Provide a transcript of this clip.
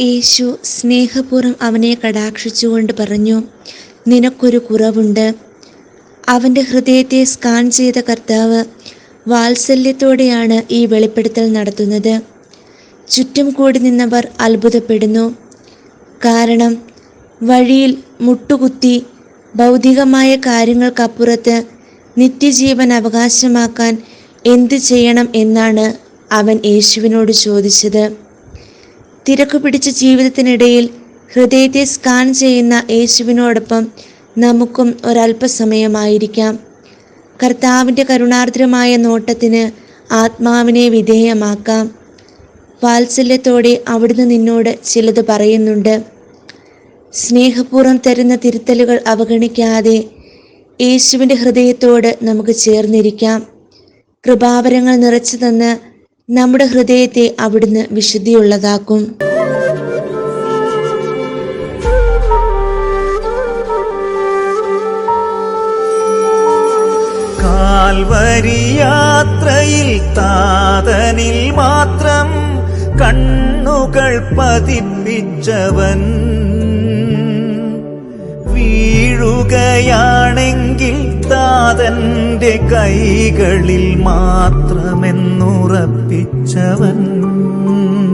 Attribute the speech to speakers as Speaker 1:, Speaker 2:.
Speaker 1: യേശു സ്നേഹപൂർവം അവനെ കടാക്ഷിച്ചുകൊണ്ട് പറഞ്ഞു നിനക്കൊരു കുറവുണ്ട്. അവന്റെ ഹൃദയത്തെ സ്കാൻ ചെയ്ത കർത്താവ് വാത്സല്യത്തോടെയാണ് ഈ വെളിപ്പെടുത്തൽ നടത്തുന്നത്. ചുറ്റും കൂടി നിന്നവർ അത്ഭുതപ്പെടുന്നു. കാരണം വഴിയിൽ മുട്ടുകുത്തി ഭൗതികമായ കാര്യങ്ങൾക്കപ്പുറത്ത് നിത്യജീവൻ അവകാശമാക്കാൻ എന്തു ചെയ്യണം എന്നാണ് അവൻ യേശുവിനോട് ചോദിച്ചത്. തിരക്കു പിടിച്ച ജീവിതത്തിനിടയിൽ ഹൃദയത്തെ സ്കാൻ ചെയ്യുന്ന യേശുവിനോടൊപ്പം നമുക്കും ഒരല്പസമയമായിരിക്കാം. കർത്താവിന്റെ കരുണാർദ്രമായ നോട്ടത്തിന് ആത്മാവിനെ വിധേയമാക്കാം. വാത്സല്യത്തോടെ അവിടുന്ന് നിന്നോട് ചിലത് പറയുന്നുണ്ട്. സ്നേഹപൂർവം തരുന്ന തിരുത്തലുകൾ അവഗണിക്കാതെ യേശുവിന്റെ ഹൃദയത്തോട് നമുക്ക് ചേർന്നിരിക്കാം. കൃപാവരങ്ങൾ നിറച്ചു തന്ന് നമ്മുടെ ഹൃദയത്തെ അവിടുന്ന് വിശുദ്ധിയുള്ളതാക്കും.
Speaker 2: കാൽവരിയാത്രയിൽ താതനിൽ മാത്രം കണ്ണുകൾ പതിപ്പിച്ചവൻ. വീഴുകയാണെങ്കിൽ താതന്റെ കൈകളിൽ മാത്രമെന്നുറപ്പിച്ചവൻ